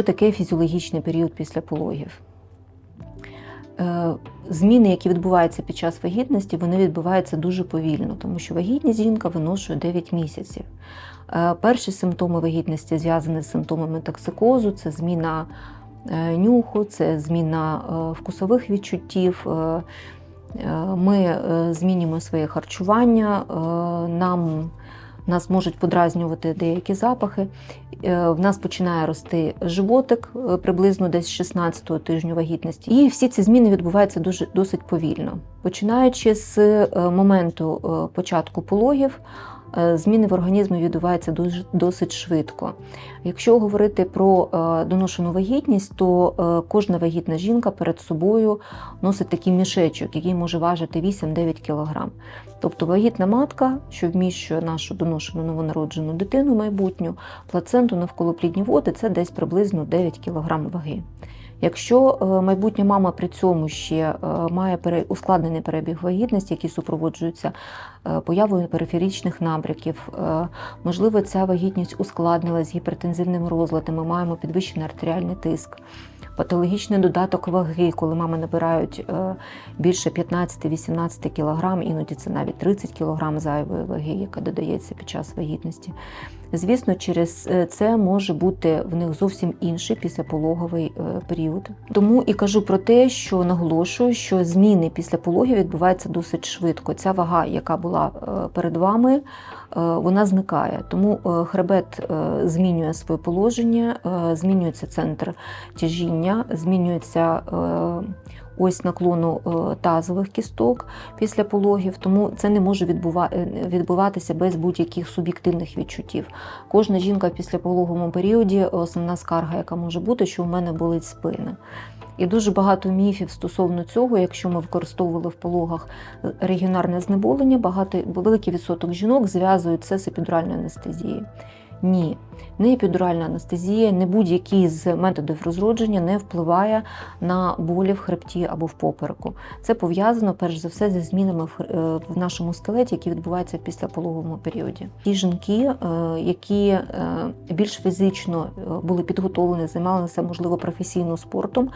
що таке фізіологічний період після пологів? Е, Зміни, які відбуваються під час вагітності, вони відбуваються дуже повільно, тому що вагітність жінка виношує 9 місяців. Е, Перші симптоми вагітності зв'язані з симптомами токсикозу, це зміна е, нюху, це зміна вкусових відчуттів. Ми змінюємо своє харчування, нам нас можуть подразнювати деякі запахи. Е, В нас починає рости животик е, приблизно десь з 16-го тижню вагітності. І всі ці зміни відбуваються дуже досить повільно. Починаючи з е, моменту початку пологів, зміни в організмі відбуваються досить швидко. Якщо говорити про е, доношену вагітність, то е, кожна вагітна жінка перед собою носить такий мішечок, який може важити 8-9 кг. Тобто вагітна матка, що вміщує нашу доношену новонароджену дитину майбутню, плаценту навколо плідні води це десь приблизно 9 кг ваги. Якщо е, майбутня мама при цьому ще е, має ускладнений перебіг вагітності, який супроводжується е, появою периферічних набряків, е, можливо, ця вагітність ускладнилась гіпертензивними розладами, маємо підвищений артеріальний тиск, патологічний додаток ваги, коли мами набирають е, більше 15-18 кг, іноді це навіть 30 кг зайвої ваги, яка додається під час вагітності. Звісно, через е, це може бути в них зовсім інший післяпологовий е, період. Тому і кажу про те, що наголошую, що зміни після пологів відбуваються досить швидко. Ця вага, яка була е, перед вами, е, вона зникає. Тому е, хребет змінює своє положення, змінюється центр тяжіння, змінюється ось наклону тазових кісток після пологів, тому це не може відбуватися без будь-яких суб'єктивних відчуттів. Кожна жінка в післяпологовому періоді основна скарга, яка може бути, що в мене болить спина. І дуже багато міфів стосовно цього, якщо ми використовували в пологах регіонарне знеболення, багато великий відсоток жінок зв'язують це з епідуральною анестезією. Ні, не епідуральна анестезія, не будь-який з методів розродження не впливає на болі в хребті або в попереку. Це пов'язано перш за все зі змінами в е, нашому скелеті, які відбуваються в післяпологовому періоді. Ті жінки, е, які е, більш фізично були підготовлені, займалися можливо професійно спортом,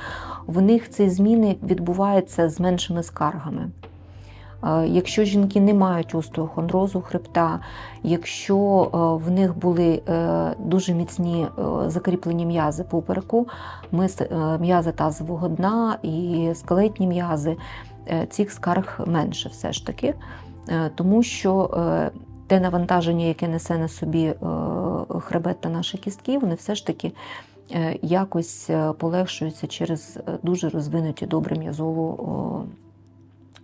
в них ці зміни відбуваються з меншими скаргами. Е, Якщо жінки не мають остеохондрозу хребта, якщо е, в них були е, дуже міцні закріплені м'язи попереку, м'язи тазового дна і скелетні м'язи, цих скарг менше все ж таки, тому що те навантаження, яке несе на собі хребет та наші кістки, вони все ж таки якось полегшуються через дуже розвинуті добре м'язову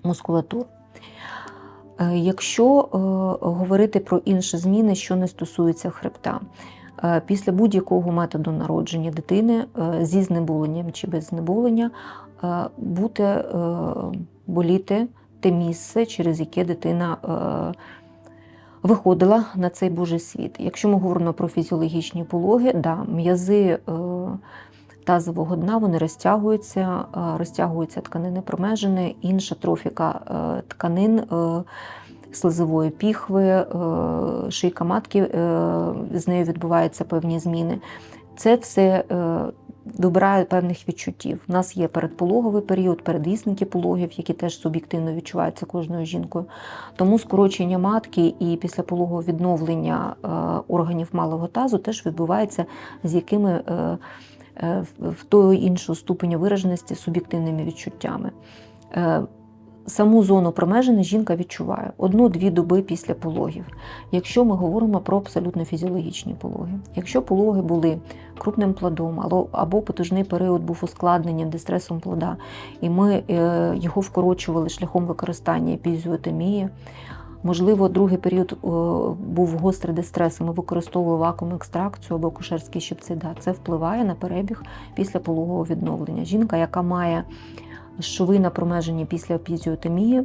мускулатуру. Е, Якщо е, говорити про інші зміни, що не стосується хребта, е, після будь-якого методу народження дитини зі знеболенням чи без знеболення буде боліти те місце, через яке дитина виходила на цей Божий світ. Якщо ми говоримо про фізіологічні пологи, да, м'язи тазового дна вони розтягуються, е, розтягуються тканини промежини, інша трофіка е, тканин. е, Слизової піхви, шийка матки, з нею відбуваються певні зміни. Це все вибирає певних відчуттів. У нас є передпологовий період, передвісники пологів, які теж суб'єктивно відчуваються кожною жінкою. Тому скорочення матки і післяпологове відновлення органів малого тазу теж відбувається з якими в- в тої іншого ступеня вираженості суб'єктивними відчуттями. Е, Саму зону промежини жінка відчуває одну-дві доби після пологів, якщо ми говоримо про абсолютно фізіологічні пологи. Якщо пологи були крупним плодом, або- або потужний період був ускладненням дистресом плода, і ми е, його вкорочували шляхом використання епізіотомії, Можливо, другий період був гострий дистрес, і ми використовували вакуум екстракцію або кушерський щипці. Да, Це впливає на перебіг після пологового відновлення. Жінка, яка має шви на промеженні після епізіотомії,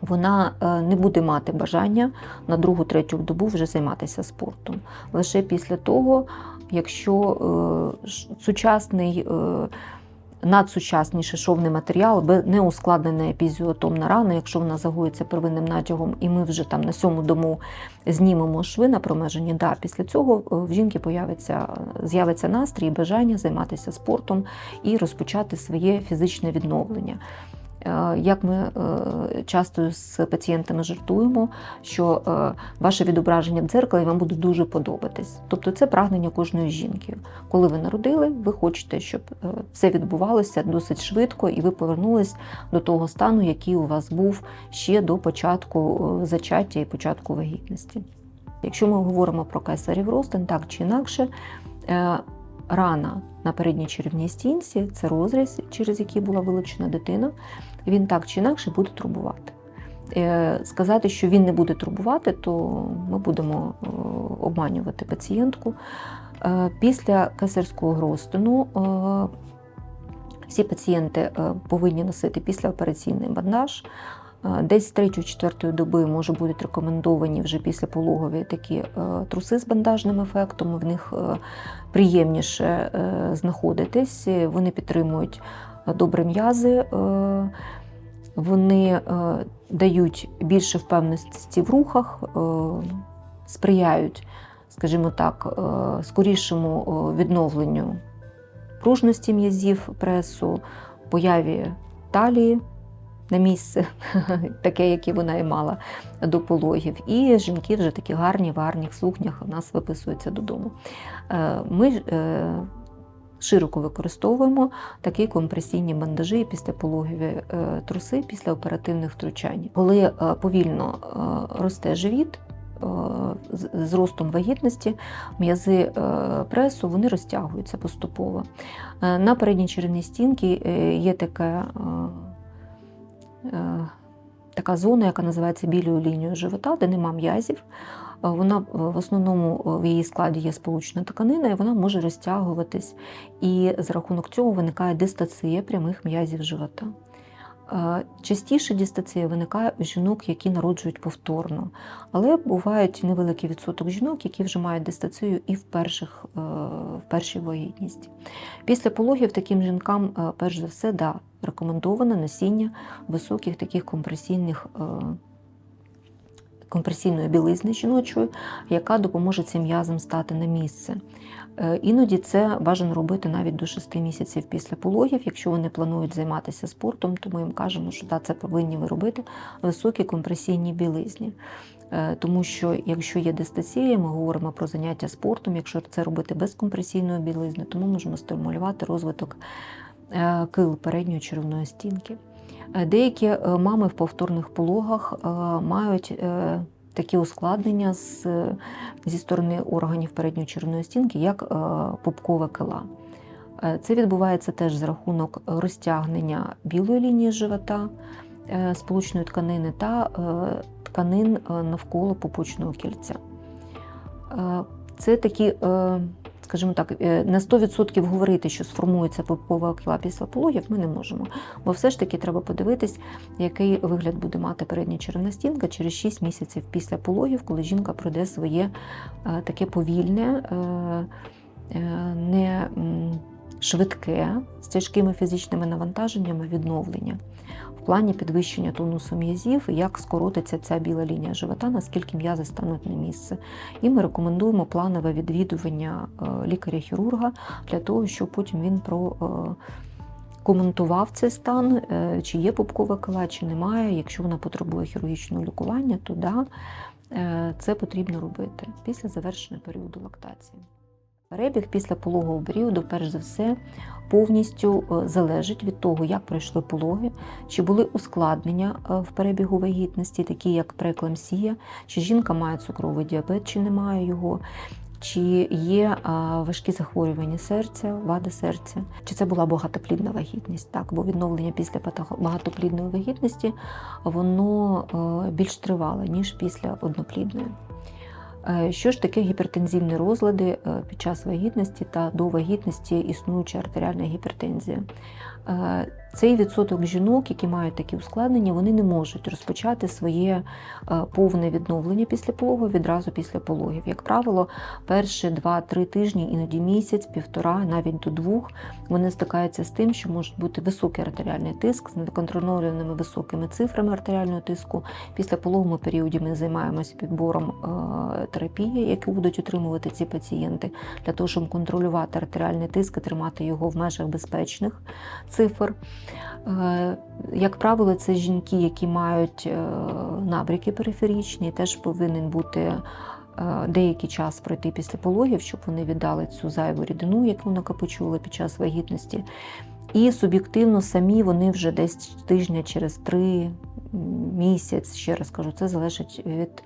вона е, не буде мати бажання на другу-третю добу вже займатися спортом. Лише після того, якщо е, сучасний е, надсучасніший шовний матеріал, бе- не ускладнена епізіотомна рана, якщо вона загоїться первинним натягом, і ми вже там на сьому дому знімемо шви на промеженні. Да, після цього е, в жінки появиться, з'явиться настрій бажання займатися спортом і розпочати своє фізичне відновлення. Е, Як ми е, часто з пацієнтами жартуємо, що е, ваше відображення в дзеркалі вам буде дуже подобатись. Тобто це прагнення кожної жінки. Коли ви народили, ви хочете, щоб все відбувалося досить швидко, і ви повернулись до того стану, який у вас був ще до початку зачаття і початку вагітності. Якщо ми говоримо про кесарів ростин, так чи інакше, рана на передній черевній стінці це розріз, через який була вилучена дитина, він так чи інакше буде турбувати. Е, Сказати, що він не буде турбувати, то ми будемо е, обманювати пацієнтку. Е, Після кесарського гростину всі пацієнти повинні носити післяопераційний бандаж. Десь з 3-4 доби може бути рекомендовані вже після пологові такі труси з бандажним ефектом. В них приємніше знаходитись, вони підтримують добре м'язи, е, вони е, дають більше впевненості в рухах, е, сприяють, скажімо так, е, скорішому е, відновленню пружності м'язів пресу, появі талії на місце, таке, яке вона і мала до пологів. І жінки вже такі гарні в гарних сукнях у нас виписуються додому. Е, Ми е, широко використовуємо такі компресійні бандажі і післяпологові е, труси після оперативних втручань. Коли е, повільно е, росте живіт, з- ростом вагітності м'язи пресу вони розтягуються поступово. На передній черевній стінці є таке, е, така зона, яка називається білою лінією живота, де нема м'язів. Е, Вона е, в основному е, в її складі є сполучна тканина, і вона може розтягуватись. І за рахунок цього виникає дистація прямих м'язів живота. Частіше дистація виникає у жінок, які народжують повторно, але бувають невеликий відсоток жінок, які вже мають дистацію і в, перших, в першій вагітності. Після пологів таким жінкам, перш за все, да, рекомендовано носіння високих таких компресійних. Компресійної білизни жіночої, яка допоможе цим м'язам стати на місце. Е, Іноді це бажано робити навіть до 6 місяців після пологів. Якщо вони планують займатися спортом, то ми їм кажемо, що да, це повинні ви робити високі компресійні білизні. Е, Тому що якщо є дистація, ми говоримо про заняття спортом. Якщо це робити без компресійної білизни, то ми можемо стимулювати розвиток е, кил передньої черевної стінки. Е, Деякі е, мами в повторних пологах е, мають такі ускладнення з, зі сторони органів передньої черевної стінки, як пупкова кила. Це відбувається теж за рахунок розтягнення білої лінії живота, сполучної тканини та тканин навколо пупочного кільця. Це такі, скажімо так, е, на 100% говорити, що сформується пупкова кіла після пологів, ми не можемо. Бо все ж таки треба подивитись, який вигляд буде мати передня черевна стінка через 6 місяців після пологів, коли жінка пройде своє е, таке повільне, е, не швидке, з тяжкими фізичними навантаженнями відновлення. Плані підвищення тонусу м'язів, як скоротиться ця біла лінія живота, наскільки м'язи стануть на місце. І ми рекомендуємо планове відвідування е, лікаря-хірурга для того, щоб потім він про е, коментував цей стан, е, чи є пупкова кила, чи немає. Якщо вона потребує хірургічного лікування, то да, це потрібно робити після завершення періоду лактації. Перебіг після пологового періоду, перш за все, повністю е, залежить від того, як пройшли пологи, чи були ускладнення е, в перебігу вагітності, такі як преекламсія, чи жінка має цукровий діабет, чи не має його, чи є важкі захворювання серця, вади серця, чи це була багатоплідна вагітність. Так, бо відновлення після багатоплідної вагітності воно е, більш тривале, ніж після одноплідної. Е, Що ж таке гіпертензивні розлади е, під час вагітності та до вагітності існуюча артеріальна гіпертензія? Цей відсоток жінок, які мають такі ускладнення, вони не можуть розпочати своє е, повне відновлення після пологу відразу після пологів. Як правило, перші 2-3 тижні, іноді місяць, півтора, навіть до двох, вони стикаються з тим, що може бути високий артеріальний тиск з неконтрольованими високими цифрами артеріального тиску. Після пологовому періоді ми займаємося підбором е, терапії, яку будуть отримувати ці пацієнти, для того, щоб контролювати артеріальний тиск і тримати його в межах безпечних цифр. Е, Як правило, це жінки, які мають е, набряки периферічні, теж повинен бути е, деякий час пройти після пологів, щоб вони віддали цю зайву рідину, яку накопичували під час вагітності. І суб'єктивно самі вони вже десь тижня через три місяць, ще раз кажу, це залежить від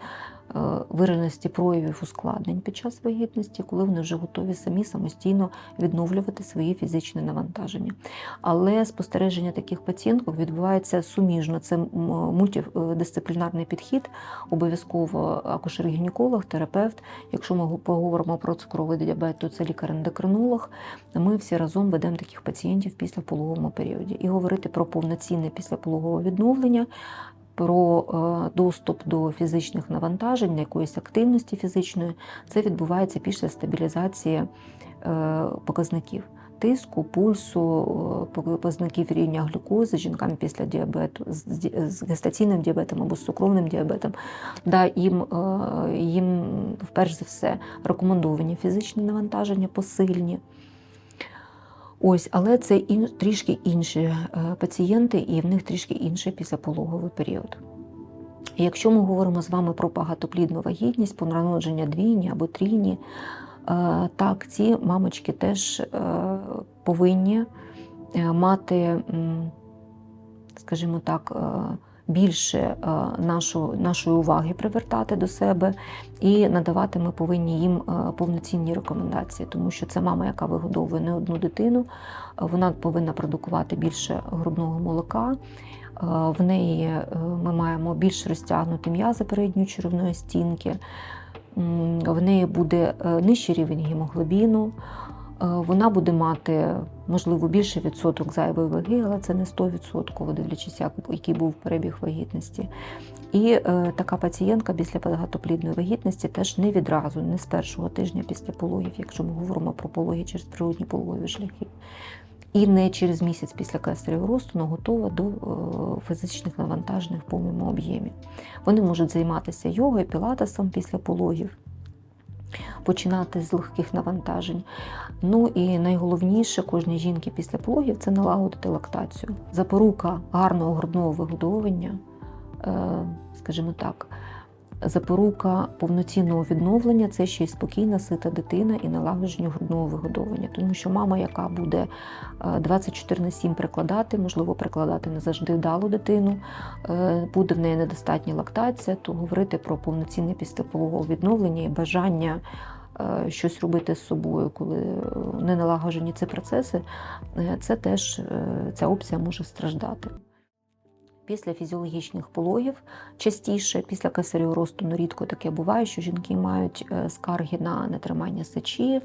вираженості проявів ускладнень під час вагітності, коли вони вже готові самі самостійно відновлювати свої фізичні навантаження. Але спостереження таких пацієнток відбувається суміжно. Це мультидисциплінарний підхід, обов'язково акушер-гінеколог, терапевт. Якщо ми поговоримо про цукровий діабет, то це лікар-ендокринолог. Ми всі разом ведемо таких пацієнтів після пологовому періоді. І говорити про повноцінне післяпологове відновлення, про е, доступ до фізичних навантажень, якоїсь активності фізичної, це відбувається після стабілізації е, показників. Тиску, пульсу, е, показників рівня глюкози жінкам після діабету з гестаційним діабетом або з цукровним діабетом. Да, їм, їм вперше за все рекомендовані фізичні навантаження посильні. Ось, але це ін, трішки інші е, пацієнти, і в них трішки інший післяпологовий період. Якщо ми говоримо з вами про багатоплідну вагітність, про народження двійні або трійні, е, так, ці мамочки теж е, повинні мати, скажімо так, більше е, нашу, нашої уваги привертати до себе, і надавати ми повинні їм е, повноцінні рекомендації, тому що це мама, яка вигодовує не одну дитину, е, вона повинна продукувати більше грудного молока. В неї ми маємо більш розтягнуті м'язи передньої черевної стінки. В неї буде нижчий рівень гемоглобіну. Е, Вона буде мати, можливо, більший відсоток зайвої ваги, але це не 100%, дивлячись, як- який був перебіг вагітності. І е, така пацієнтка після багатоплідної вагітності теж не відразу, не з першого тижня після пологів, якщо ми говоримо про пологи через природні пологові шляхи. І не через місяць після кесаревого росту, але готова до е, фізичних навантажень в повному об'ємі. Вони можуть займатися йогою, пілатесом після пологів, починати з легких навантажень. Ну і найголовніше кожній жінки після пологів це налагодити лактацію. Запорука гарного грудного вигодовування, е, скажімо так, запорука повноцінного відновлення це ще й спокійна, сита дитина і налагодження грудного вигодовування. Тому що мама, яка буде е, 24 на 7 прикладати, можливо, прикладати не завжди вдалу дитину, е, буде в неї недостатня лактація, то говорити про повноцінне післяпологове відновлення і бажання е, щось робити з собою, коли е, не налагоджені ці процеси, е, це теж е, ця опція може страждати. Після фізіологічних пологів. Частіше, після кесаревого росту, ну рідко таке буває, що жінки мають е, скарги на нетримання сечі,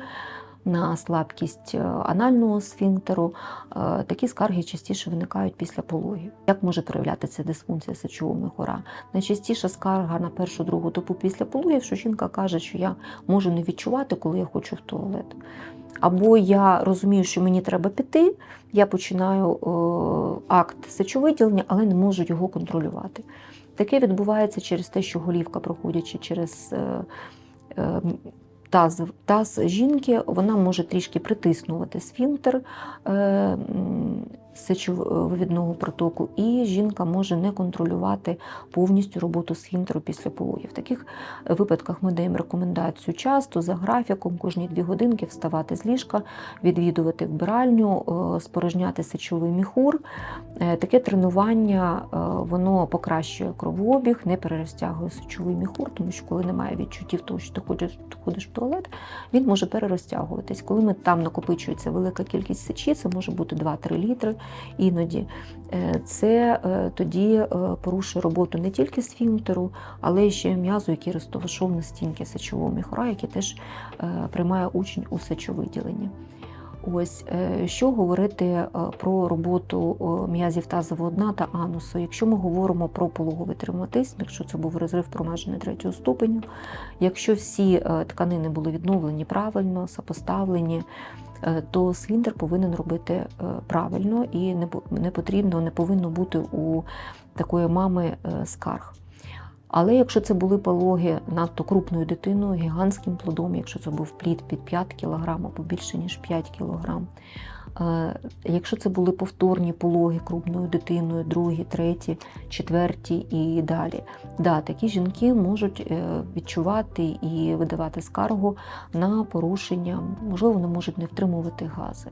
на слабкість е, анального сфінктеру. Е, Такі скарги частіше виникають після пологів. Як може проявлятися дисфункція сечового міхура? Найчастіша скарга на першу другу добу після пологів, що жінка каже, що я можу не відчувати, коли я хочу в туалет. Або я розумію, що мені треба піти, я починаю е, акт сечовиділення, але не можу його контролювати. Таке відбувається через те, що голівка, проходячи через е, е, таз, таз жінки, вона може трішки притиснувати сфінктер е, сечовивідного протоку, і жінка може не контролювати повністю роботу сфінктеру після пологів. В таких випадках ми даємо рекомендацію часто за графіком кожні дві годинки вставати з ліжка, відвідувати вбиральню, е, спорожняти сечовий міхур. Е, Таке тренування е, воно покращує кровообіг, не перерозтягує сечовий міхур, тому що коли немає відчуттів того, що ти ходиш, ти ходиш в туалет, він може перерозтягуватись. Коли ми там накопичується велика кількість сечі, це може бути 2-3 літри іноді. Е, Це е, тоді е, порушує роботу не тільки сфінктеру, але й ще м'язу, який розташований на стінки сечового міхура, який теж приймає учень у сечовиділенні. Ось е, що говорити е, про роботу м'язів тазового дна та анусу. Якщо ми говоримо про пологовий травматизм, якщо це був розрив промеження третього ступеню, якщо всі е, тканини були відновлені правильно, сопоставлені, е, то сліндер повинен робити правильно і не потрібно, не повинно бути у такої мами скарг. Але якщо це були пологи надто крупною дитиною, гігантським плодом, якщо це був плід під 5 кг або більше ніж 5 кг, е, якщо це були повторні пологи крупною дитиною, другі, треті, четверті і далі, да, такі жінки можуть е, відчувати і видавати скаргу на порушення, можливо, вони можуть не втримувати гази.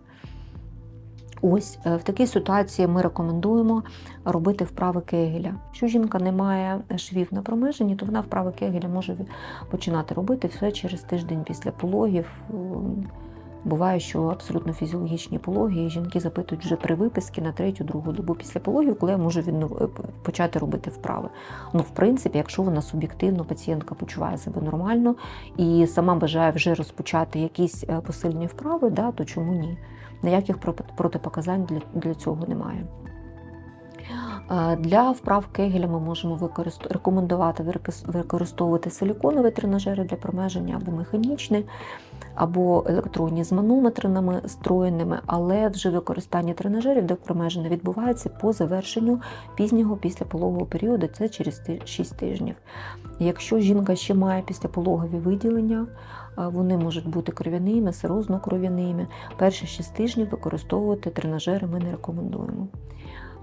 Ось е, в такій ситуації ми рекомендуємо робити вправи Кегеля. Якщо жінка не має швів на промеженні, то вона вправи Кегеля може починати робити все через тиждень після пологів. Буває, що абсолютно фізіологічні пологи, і жінки запитують вже при виписці на третю, другу добу після пологів, коли я можу віднов... е, почати робити вправи. Ну, в принципі, якщо вона суб'єктивно, пацієнтка почуває себе нормально і сама бажає вже розпочати якісь е, посильні вправи, да, то чому ні? Ніяких проти- протипоказань для, для цього немає. Для вправ Кегеля ми можемо рекомендувати використовувати силіконові тренажери для промеження або механічні, або електронні з манометрами встроєними, але вже використання тренажерів для промеження відбувається по завершенню пізнього післяпологового періоду, це через 6 тижнів. Якщо жінка ще має післяпологові виділення, вони можуть бути кров'яними, серозно-кров'яними. Перші 6 тижнів використовувати тренажери ми не рекомендуємо.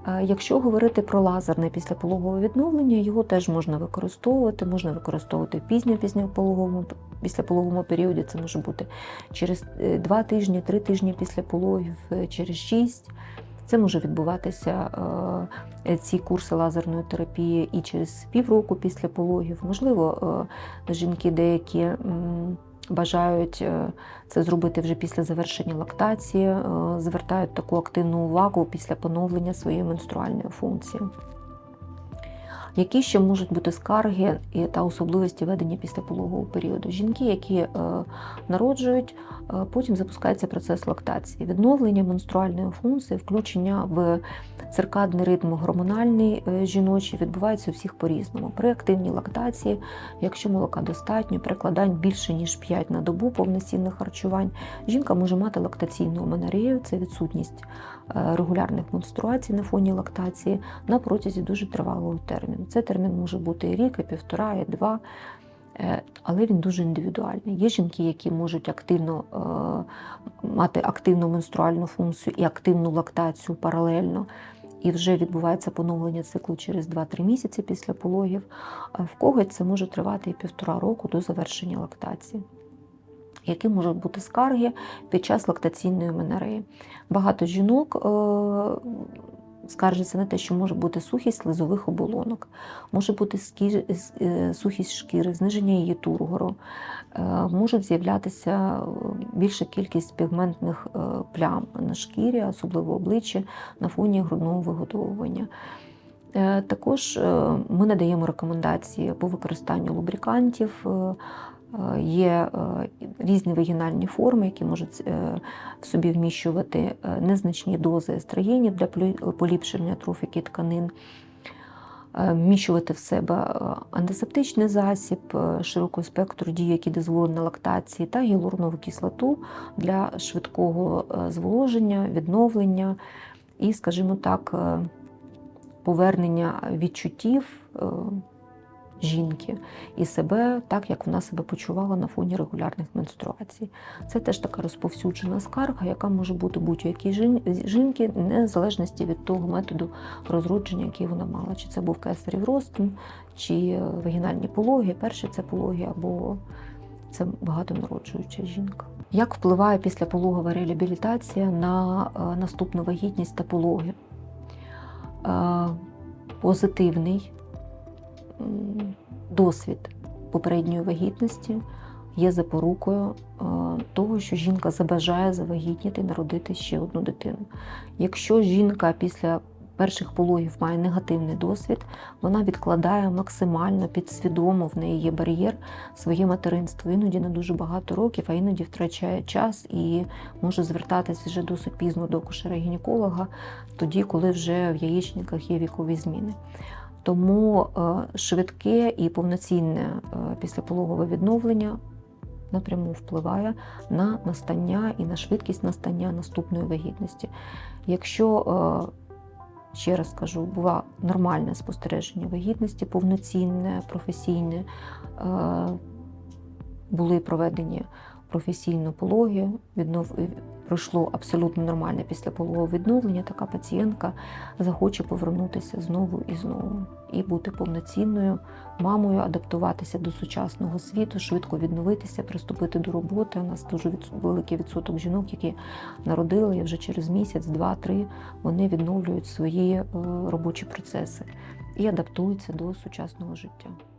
Е, Якщо говорити про лазерне післяпологове відновлення, його теж можна використовувати. Можна використовувати в пізньо післяпологовому періоді. Це може бути через 2 тижні, 3 тижні після пологів, е, через 6. Це може відбуватися е, ці курси лазерної терапії і через півроку після пологів. Можливо, е, жінки деякі бажають е, це зробити вже після завершення лактації, е, звертають таку активну увагу після поновлення своєї менструальної функції. Які ще можуть бути скарги та особливості ведення післяпологового періоду? Жінки, які е, народжують, е, потім запускається процес лактації, відновлення менструальної функції, включення в циркадний ритм гормональний е, жіночий відбувається у всіх по-різному. При активній лактації, якщо молока достатньо, перекладань більше ніж 5 на добу повноцінних харчувань, жінка може мати лактаційну аменорею, це відсутність е, регулярних менструацій на фоні лактації на протязі дуже тривалого терміну. Цей термін може бути і рік, і півтора, і два. е, Але він дуже індивідуальний. Є жінки, які можуть активно е, мати активну менструальну функцію і активну лактацію паралельно, і вже відбувається поновлення циклу через 2-3 місяці після пологів. А В когось це може тривати і півтора року до завершення лактації. Які можуть бути скарги під час лактаційної менореї? Багато жінок скаржаться на те, що може бути сухість слизових оболонок, може бути е, сухість шкіри, зниження її тургору, е, можуть з'являтися е, більша кількість пігментних плям на шкірі, особливо обличчя, на фоні грудного вигодовування. Е, Також ми надаємо рекомендації по використанню лубрикантів. Е, Є е, різні вагінальні форми, які можуть е, в собі вміщувати незначні дози естрогенів для поліпшення трофіки тканин, вміщувати в себе антисептичний засіб широкого спектру дії, які дозволені на лактації, та гіалуронову кислоту для швидкого зволоження, відновлення і, скажімо так, повернення відчуттів жінки і себе так, як вона себе почувала на фоні регулярних менструацій. Це теж така розповсюджена скарга, яка може бути будь-якій жін- жінки, незалежності від того методу розродження, який вона мала. Чи це був кесарів розтин, чи вагінальні пологи, перші це пологи, або це багатонароджуюча жінка. Як впливає післяпологова реабілітація на е, наступну вагітність та пологи? Е, Позитивний досвід попередньої вагітності є запорукою е, того, що жінка забажає завагітніти і народити ще одну дитину. Якщо жінка після перших пологів має негативний досвід, вона відкладає максимально підсвідомо в неї є бар'єр своє материнство. Іноді на дуже багато років, а іноді втрачає час і може звертатися вже досить пізно до акушера-гінеколога, тоді, коли вже в яєчниках є вікові зміни. Тому е, швидке і повноцінне е, післяпологове відновлення напряму впливає на настання і на швидкість настання наступної вагітності. Якщо е, Ще раз кажу, була нормальне спостереження вагітності, повноцінне, професійне, були проведені професійно пологи, віднов... пройшло абсолютно нормальне післяпологове відновлення, така пацієнтка захоче повернутися знову і знову і бути повноцінною мамою, адаптуватися до сучасного світу, швидко відновитися, приступити до роботи. У нас дуже великий відсоток жінок, які народили і вже через місяць, два-три вони відновлюють свої е, робочі процеси і адаптуються до сучасного життя.